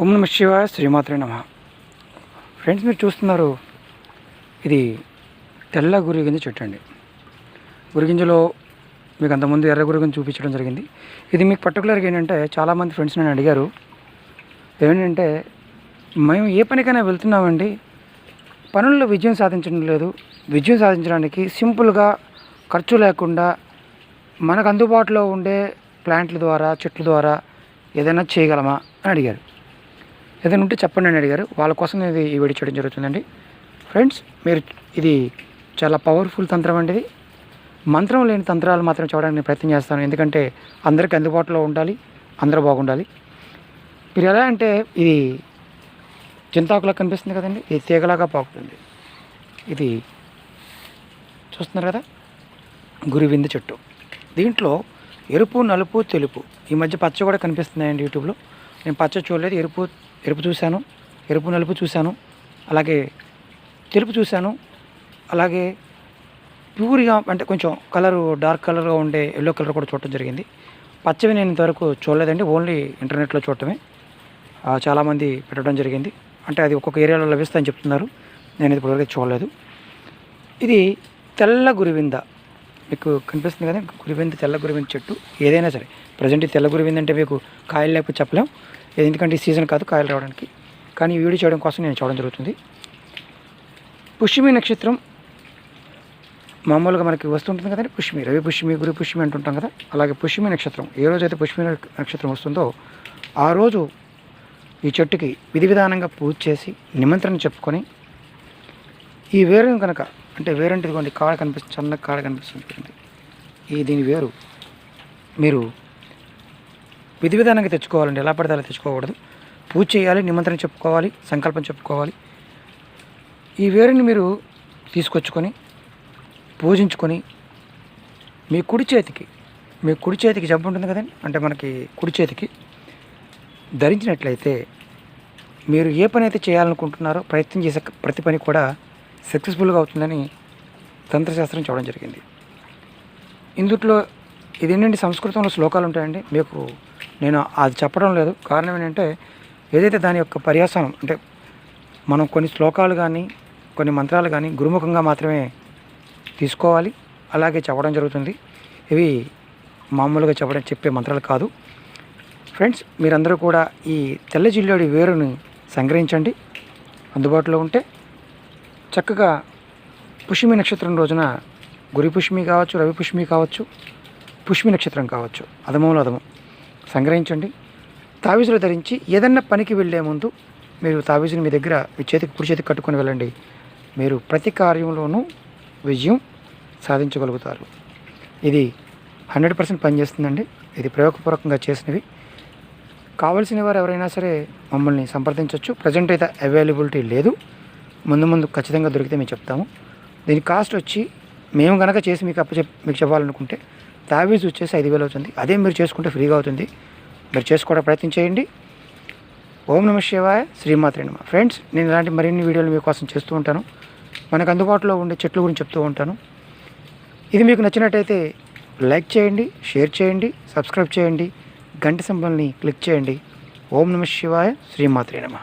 ఓం నమ శివ శ్రీమాత్రే నమ. ఫ్రెండ్స్ మీరు చూస్తున్నారు ఇది తెల్ల గురిగింజ చెట్టు అండి. గురిగింజలో మీకు అంతకుముందు ఎర్ర గురిగింజ చూపించడం జరిగింది. ఇది మీకు పర్టికులర్గా ఏంటంటే చాలామంది ఫ్రెండ్స్ నన్ను అడిగారు ఏంటంటే మేము ఏ పనికైనా వెళ్తున్నామండి పనుల్లో విజయం సాధించడం లేదు విజయం సాధించడానికి సింపుల్గా ఖర్చు లేకుండా మనకు అందుబాటులో ఉండే ప్లాంట్ల ద్వారా చెట్ల ద్వారా ఏదైనా చేయగలమా? అని అడిగారు. ఏదైనా ఉంటే చెప్పండి అని అడిగారు. వాళ్ళ కోసం ఇది ఈ వీడియో చేయడం జరుగుతుందండి. ఫ్రెండ్స్ మీరు ఇది చాలా పవర్ఫుల్ తంత్రం అండి ఇది. మంత్రం లేని తంత్రాలు మాత్రం చూడడానికి నేను ప్రయత్నం చేస్తాను. ఎందుకంటే అందరికీ అందుబాటులో ఉండాలి అందరూ బాగుండాలి. మీరు ఎలా అంటే ఇది చింతాకులా కనిపిస్తుంది కదండి. ఇది తీగలాగా పాకుతుంది. ఇది చూస్తున్నారు కదా? గురివింద చెట్టు. దీంట్లో ఎరుపు నలుపు తెలుపు ఈ మధ్య పచ్చ కూడా కనిపిస్తున్నాయండి యూట్యూబ్లో. నేను పచ్చ చూడలేదు ఎరుపు ఎరుపు చూశాను ఎరుపు నలుపు చూశాను అలాగే తెలుపు చూశాను అలాగే ప్యూర్గా అంటే కొంచెం కలరు డార్క్ కలర్గా ఉండే ఎల్లో కలర్ కూడా చూడటం జరిగింది. పచ్చవి నేను ఇంతవరకు చూడలేదండి ఓన్లీ ఇంటర్నెట్లో చూడటమే. చాలామంది పెట్టడం జరిగింది. అంటే అది ఒక్కొక్క ఏరియాలో లభిస్తాయని చెప్తున్నారు. నేను ఇది ఇప్పటివరకు చూడలేదు. ఇది తెల్ల గురివింద. మీకు కనిపిస్తుంది కదా గురివింద తెల్ల గురివింద చెట్టు. ఏదైనా సరే ప్రజెంట్ ఈ తెల్ల గురివింద అంటే మీకు కాయలు లేకపోతే చెప్పలేం. ఇది ఎందుకంటే ఈ సీజన్ కాదు కాయలు రావడానికి. కానీ వీడియో చేయడం కోసం నేను చూడడం జరుగుతుంది. పుష్మి నక్షత్రం మామూలుగా మనకి వస్తుంటుంది కదండి పుష్మి రవి పుష్మి గురు పుష్మి అంటుంటాం కదా. అలాగే పుష్మి నక్షత్రం. ఏ రోజైతే పుష్మి నక్షత్రం వస్తుందో ఆ రోజు ఈ చెట్టుకి విధి విధానంగా పూజ చేసి నిమంత్రణ చెప్పుకొని ఈ వేరుని కనుక అంటే వేరంటే ఇదిగోండి కాడ కనిపిస్తుంది చిన్న కాడ కనిపిస్తుంది ఈ దీని వేరు. మీరు విధి విధానంగా తెచ్చుకోవాలండి. ఎలా పడితే అలా తెచ్చుకోకూడదు. పూజ చేయాలి నిమంత్రణ చెప్పుకోవాలి సంకల్పం చెప్పుకోవాలి. ఈ వేరుని మీరు తీసుకొచ్చుకొని పూజించుకొని మీ కుడి చేతికి మీ కుడి చేతికి జబ్బు ఉంటుంది కదండి? అంటే మనకి కుడి చేతికి ధరించినట్లయితే మీరు ఏ పని అయితే చేయాలనుకుంటున్నారో ప్రయత్నం చేసే ప్రతి పని కూడా సక్సెస్ఫుల్గా అవుతుందని తంత్రశాస్త్రం చూడడం జరిగింది. ఇందుట్లో ఇదేంటంటే సంస్కృతంలో శ్లోకాలు ఉంటాయండి. మీకు నేను అది చెప్పడం లేదు. కారణం ఏంటంటే ఏదైతే దాని యొక్క పర్యాసనం అంటే మనం కొన్ని శ్లోకాలు కానీ కొన్ని మంత్రాలు కానీ గురుముఖంగా మాత్రమే తీసుకోవాలి. అలాగే చెప్పడం జరుగుతుంది. ఇవి మామూలుగా చెప్పడం చెప్పే మంత్రాలు కాదు. ఫ్రెండ్స్ మీరందరూ కూడా ఈ తెల్ల జిల్లోడి వేరుని సంగ్రహించండి. అందుబాటులో ఉంటే చక్కగా పుష్మి నక్షత్రం రోజున గురి పుష్మి కావచ్చు రవి పుష్మి కావచ్చు పుష్మి నక్షత్రం కావచ్చు. అదమంలో అదమం సంగ్రహించండి. తావీజులు ధరించి ఏదన్నా పనికి వెళ్ళే ముందు మీరు తావీజుని మీ దగ్గర మీ చేతికి కుడి చేతికి కట్టుకొని వెళ్ళండి. మీరు ప్రతి కార్యంలోనూ విజయం సాధించగలుగుతారు. ఇది హండ్రెడ్ పర్సెంట్ పనిచేస్తుందండి. ఇది ప్రయోగపూర్వకంగా చేసినవి. కావలసిన వారు ఎవరైనా సరే మమ్మల్ని సంప్రదించవచ్చు ప్రజెంట్ అయితే అవైలబిలిటీ లేదు. ముందు ముందు ఖచ్చితంగా దొరికితే మేము చెప్తాము. దీని కాస్ట్ వచ్చి మేము కనుక చేసి మీకు అప్పచెప్ మీకు చెప్పాలనుకుంటే తావీజ్ వచ్చేసి ఐదు వేలు అవుతుంది. అదే మీరు చేసుకుంటే ఫ్రీగా అవుతుంది. మీరు చేసుకోవడం ప్రయత్నం చేయండి. ఓం నమ శివాయ శ్రీమాత్రే నమ. ఫ్రెండ్స్ నేను ఇలాంటి మరిన్ని వీడియోలు మీకోసం చేస్తూ ఉంటాను. మనకు అందుబాటులో ఉండే చెట్ల గురించి చెప్తూ ఉంటాను. ఇది మీకు నచ్చినట్టయితే లైక్ చేయండి షేర్ చేయండి సబ్స్క్రైబ్ చేయండి గంట సింబల్ని క్లిక్ చేయండి. ఓం నమ శివాయ శ్రీమాత్రే నమ.